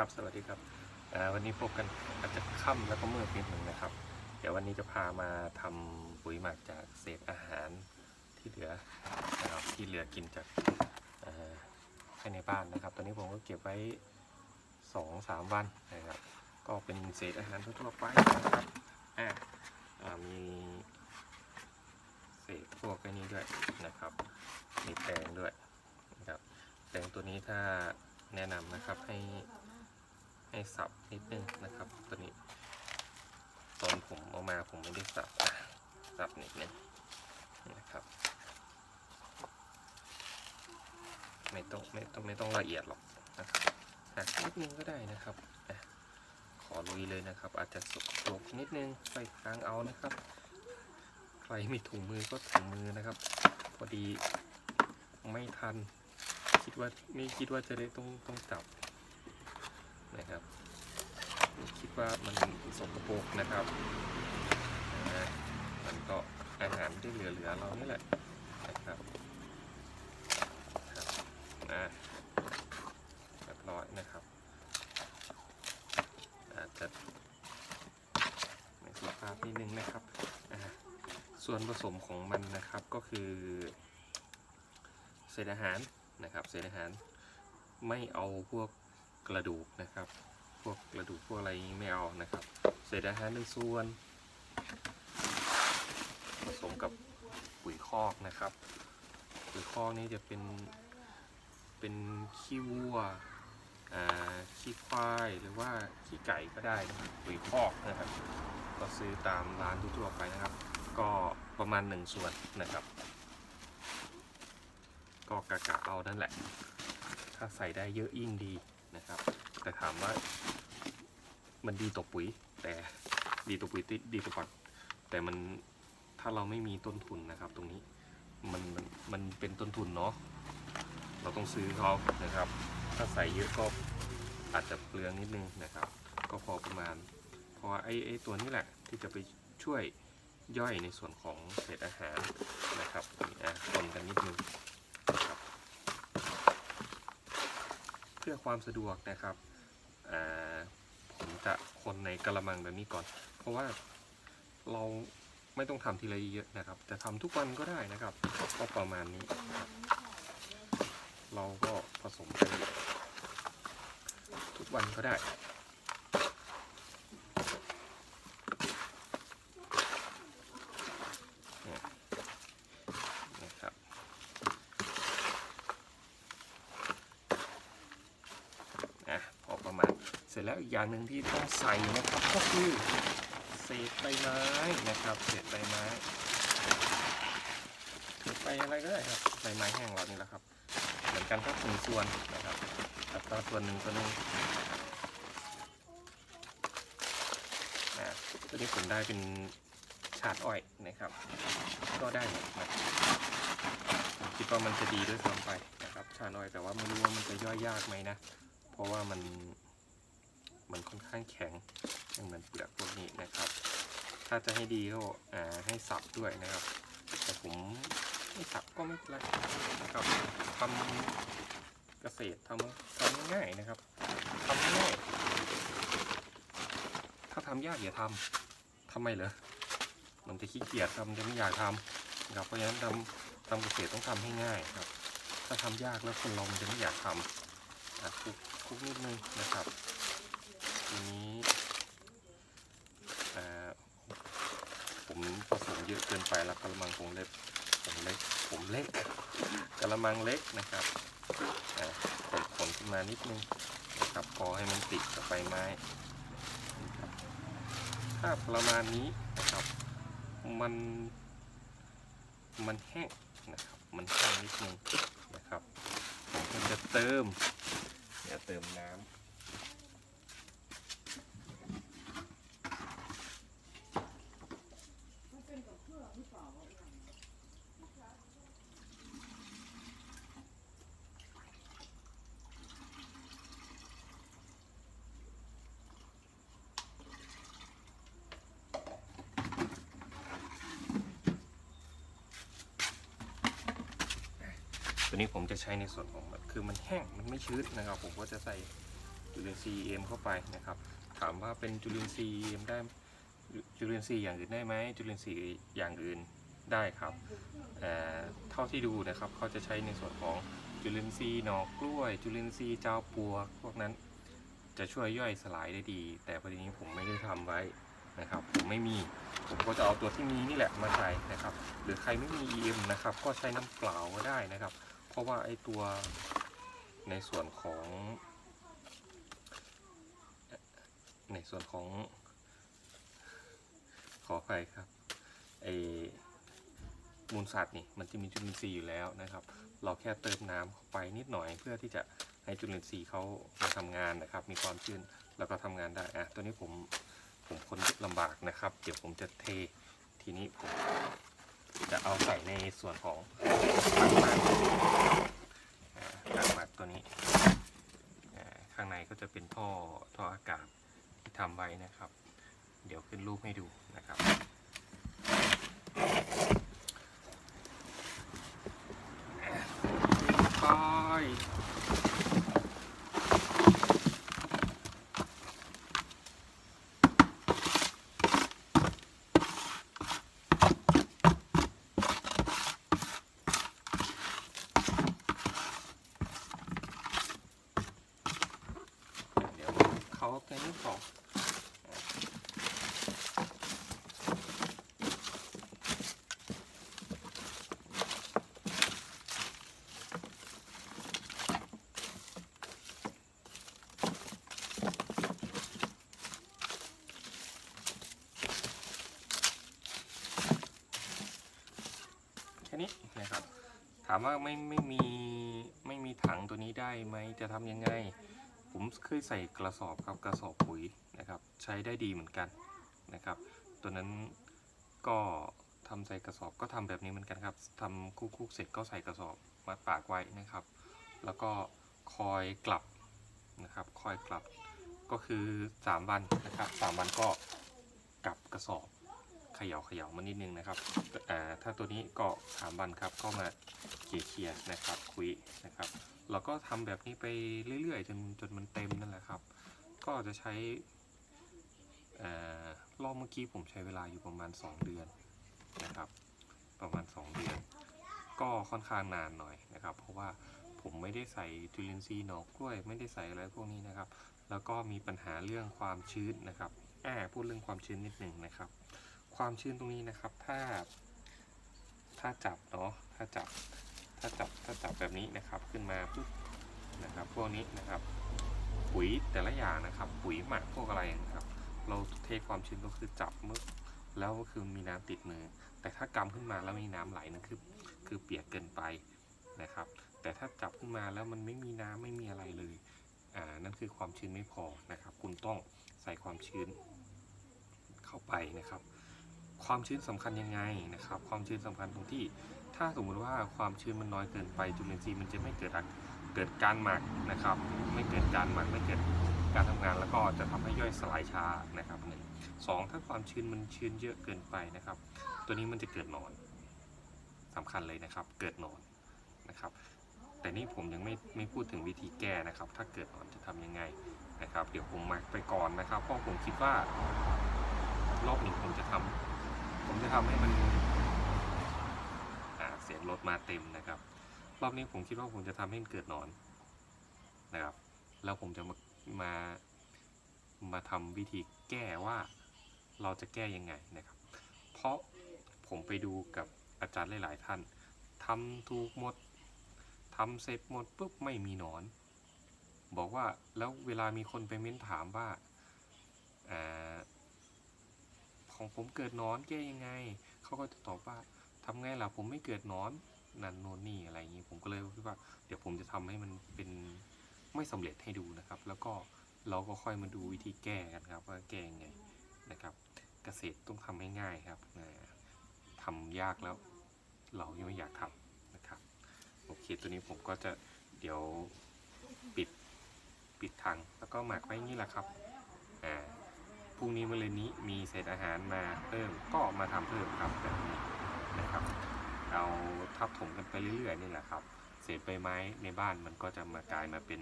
ครับสวัสดีครับวันนี้พบกันอาจจะค่ำแล้วก็มืดนิดหนึ่งนะครับ เดี๋ยววันนี้จะพามาทำปุ๋ยหมักจากเศษอาหารที่เหลือนะครับที่เหลือกินจากภายในบ้านนะครับ ตอนนี้ผมก็เก็บไว้สองสามวันนะครับ ก็เป็นเศษอาหารทั่วๆไปนะครับอ่ามีเศษพวกนี้ด้วยนะครับ มีแตงด้วยนะครับแตงตัวนี้ถ้าแนะนำนะครับให้ ให้สับนิดนึงนะครับตัวนี้ตอนผมเอามาผมไม่ได้สับสับนิดนึงนะครับ ไม่ต้องไม่ต้องไม่ต้องละเอียดหรอกนะครับหักนิดนึงก็ได้นะครับขอลุยเลยนะครับ อาจจะสกปรกนิดนึงไปทางเอานะครับ ใครมีถุงมือก็ถุงมือนะครับ พอดีไม่ทัน คิดว่าไม่คิดว่าจะได้ต้องต้องจับ นะครับ คิดว่ามันสกปรกนะครับมันก็อาหารที่เหลือๆเรานี่แหละนะครับครับอ่าเรียบร้อยนะครับ อาจจะไม่สุภาพนิดนึงนะครับอ่าส่วนผสมของมันนะครับก็คือเศษอาหารนะครับเศษอาหารไม่เอาพวก กระดูกนะครับ พวกกระดูกพวกอะไรไม่เอานะครับ เศษอาหารหนึ่งส่วน ผสมกับปุ๋ยคอกนะครับ ปุ๋ยคอกนี้จะเป็นเป็นขี้วัวอ่าขี้ควายหรือว่าขี้ไก่ก็ได้นะครับปุ๋ยคอกนะครับ ก็ซื้อตามร้านทั่วไปนะครับ ก็ประมาณหนึ่งส่วนนะครับ ก็กะกะเอานั่นแหละ ถ้าใส่ได้เยอะยิ่งดี นะครับ แต่ถามว่ามันดีต่อปุ๋ย แต่ดีต่อปุ๋ยติดีต่อก่อนแต่มันถ้าเราไม่มีต้นทุนนะครับ ตรงนี้มันมันมันเป็นต้นทุนเนาะเราต้องซื้อเขานะครับ ถ้าใส่เยอะก็อาจจะเปลืองนิดนึงนะครับ ก็พอประมาณพราะว่าไอ้ไอ้ตัวนี้แหละที่จะไปช่วยย่อยในส่วนของเศษอาหารนะครับอะคนกันนิดนึง นะครับเพื่อความสะดวกนะครับผมจะคนในกระมังแบบนี้ก่อน เพราะว่าเราไม่ต้องทำทีละเยอะนะครับ จะทำทุกวันก็ได้นะครับ ก็ประมาณนี้ เราก็ผสมกันทุกวันก็ได้ เนี่ยนะครับ อะพอประมาณเส ร็จแล้วอีกอย่างหนึ่งที่ต้องใส่นะครับก็คือเศษใบไม้นะครับเศษใบไม้เศษใบอะไรก็ได้ครับใบไม้แห้งเรานี่แหละครับเหมือนกันก็หนึ่งส่วนนะครับอัตราส่วนหนึ่งต่อหนึ่งนะตัวนี้ผมได้เป็นชาดอ้อยนะครับ ก็ได้หมดนะคิดว่ามันจะดีด้วยซ้ำไปนะครับ ชาดอ้อยแต่ว่าไม่รู้ว่ามันจะย่อยยากไหมนะ เพราะว่ามัน มันค่อนข้างแข็งเหมือนเปลือกพวกนี้นะครับ ถ้าจะให้ดีก็ให้สับด้วยนะครับ แต่ผมไม่สับก็ไม่เป็นไรนะครับทำเกษตรทำทำง่ายนะครับทำง่ายถ้าทำยากอย่าทำทำไมเหรอมันจะขี้เกียจทำจะไม่อยากทำนะครับเพราะฉะนั้นทำทำเกษตรต้องทำให้ง่ายครับ ถ้าทำยากแล้วคนเราจะไม่อยากทำอะคลุกคลุกนิดนึงนะครับ ทีนี้อ่าผมผสมเยอะเกินไปแล้วกระมังผมเล็กผมเล็กผมเล็กกระมังเล็กนะครับอ่าขนขนขึ้นมานิดนึงนะครับพอให้มันติดกับใบไม้ถ้าประมาณนี้นะครับ มันมันแห้งนะครับมันแห้งนิดนึงนะครับผมก็จะเติมเดี๋ยวเติมน้ำ ตัวนี้ผมจะใช้ในส่วนของแบบคือมันแห้งมันไม่ชื้นนะครับ ผมก็จะใส่จุลินทรีย์ EM เข้าไปนะครับ ถามว่าเป็นจุลินทรีย์ EM ได้จุลินทรีย์อย่างอื่นได้ไหมจุลินทรีย์อย่างอื่นได้ครับเอ่อเท่าที่ดูนะครับเขาจะใช้ในส่วนของจุลินทรีย์หนอกกล้วย จุลินทรีย์เจ้าปลวพวกนั้นจะช่วยย่อยสลายได้ดี แต่พอดีนี้ผมไม่ได้ทำไว้นะครับ ผมไม่มี ผมก็จะเอาตัวที่มีนี่แหละมาใช้นะครับ หรือใครไม่มี EM นะครับ ก็ใช้น้ำเปล่าก็ได้นะครับ ราะว่าไอตัวในส่วนของ ในส่วนของขออภัยครับไอมูลสัตว์นี่มันจะมีจุลินทรีย์อยู่แล้วนะครับ เราแค่เติมน้ำเข้าไปนิดหน่อยเพื่อที่จะให้จุลินทรีย์เขามาทำงานนะครับ มีความชื้นแล้วก็ทำงานได้อะตัวนี้ผมผมคนลำบากนะครับ เดี๋ยวผมจะเททีนี้ผม จะเอาใส่ในส่วนของถังหมักอ่างมักตัวนี้ ข้างในก็จะเป็นท่อท่ออากาศที่ทำไว้นะครับ เดี๋ยวขึ้นรูปให้ดูนะครับไปเดี๋ยวเขาแค่นี้ก่อน แค่นี้นะครับ ถามว่าไม่ไม่มีไม่มีถังตัวนี้ได้ไหมจะทำยังไง ผมเคยใส่กระสอบครับกระสอบปุ๋ยนะครับ ใช้ได้ดีเหมือนกันนะครับ ตัวนั้นก็ทำใส่กระสอบก็ทำแบบนี้เหมือนกันครับทำคุกๆเสร็จก็ใส่กระสอบมัดปากไว้นะครับ แล้วก็คอยกลับนะครับคอยกลับก็คือ 3 วันนะครับ 3 วันก็กลับกระสอบ เขย่าเขย่ามานิดนึงนะครับอ่าถ้าตัวนี้ก็สามวันครับก็มาเขี่ยเคียๆนะครับคุยนะครับเราก็ทำแบบนี้ไปเรื่อยๆจนจนมันเต็มนั่นแหละครับ ก็จะใช้รอบเมื่อกี้ผมใช้เวลาอยู่ประมาณ 2 เดือนนะครับ ประมาณ 2 เดือน ก็ค่อนข้างนานหน่อยนะครับ เพราะว่าผมไม่ได้ใส่จุลินทรีย์หนอกกล้วย ไม่ได้ใส่อะไรพวกนี้นะครับ แล้วก็มีปัญหาเรื่องความชื้นนะครับแอ่าพูดเรื่องความชื้นนิดหนึ่งนะครับ ความชื้นตรงนี้นะครับ ถ้า ถ้าจับเนาะถ้าจับ ถ้าจับถ้าจับแบบนี้นะครับ ขึ้นมาปุ๊บนะครับพวกนี้นะครับ ปุ๋ยแต่ละอย่างนะครับ ปุ๋ยหมักพวกอะไรนะครับ เราเทความชื้นก็คือจับมึกแล้วก็คือมีน้ำติดมือ แต่ถ้ากำขึ้นมาแล้วมีน้ำไหลนั่นคือคือเปียกเกินไปนะครับ แต่ถ้าจับขึ้นมาแล้วมันไม่มีน้ำไม่มีอะไรเลยอ่านั่นคือความชื้นไม่พอนะครับ คุณต้องใส่ความชื้นเข้าไปนะครับ ความชื้นสำคัญยังไงนะครับ ความชื้นสำคัญตรงที่ ถ้าสมมุติว่าความชื้นมันน้อยเกินไปจุลินทรีย์มันจะไม่เกิดเกิดการหมักนะครับ ไม่เกิดการหมักไม่เกิดการทำงานแล้วก็จะทำให้ย่อยสลายช้านะครับหนึ่งสองถ้าความชื้นมันชื้นเยอะเกินไปนะครับ ตัวนี้มันจะเกิดหนอนสำคัญเลยนะครับ เกิดหนอนนะครับ แต่นี่ผมยังไม่ไม่พูดถึงวิธีแก้นะครับ ถ้าเกิดหนอนจะทำยังไงนะครับ เดี๋ยวผมมักไปก่อนนะครับเพราะผมคิดว่ารอบนี้ผมจะทำ ผมจะทำให้มันเสียงรถมาเต็มนะครับ รอบนี้ผมคิดว่าผมจะทำให้มันเกิดหนอนนะครับ แล้วผมจะมามามาทำวิธีแก้ว่าเราจะแก้ยังไงนะครับ เพราะผมไปดูกับอาจารย์หลาย ๆ ท่านทำถูกหมดทำเสร็จหมดปุ๊บไม่มีหนอน บอกว่าแล้วเวลามีคนไปเม้นถามว่าอ่า ของผมเกิดนอนแก้ยังไง เขาก็จะตอบว่าทำไงล่ะผมไม่เกิดนอนนั่นโน่นนี่อะไรอย่างนี้ผมก็เลยคิดว่าเดี๋ยวผมจะทำให้มันเป็นไม่สำเร็จให้ดูนะครับ แล้วก็เราก็ค่อยมาดูวิธีแก้กันครับว่าแก้ยังไงนะครับ เกษตรต้องทำให้ง่ายครับนะทำยากแล้วเรายังไม่อยากทำนะครับโอเคตัวนี้ผมก็จะเดี๋ยวปิดปิดถังแล้วก็หมักไว้อย่างนี้แหละครับอ่า พรุ่งนี้มะรืนนี้มีเศษอาหารมาเพิ่มก็มาทำเพิ่มครับแบบนี้นะครับเอาทับถมกันไปเรื่อยๆนี่แหละครับ เศษใบไม้ในบ้านมันก็จะมากลายมาเป็น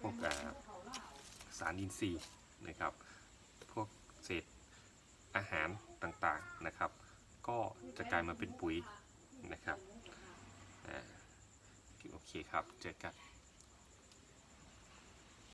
พวกอ่ารอินทรีย์นะครับ พวกเศษอาหารต่างๆนะครับ ก็จะกลายมาเป็นปุ๋ยนะครับอโอเคครับ เจอกัน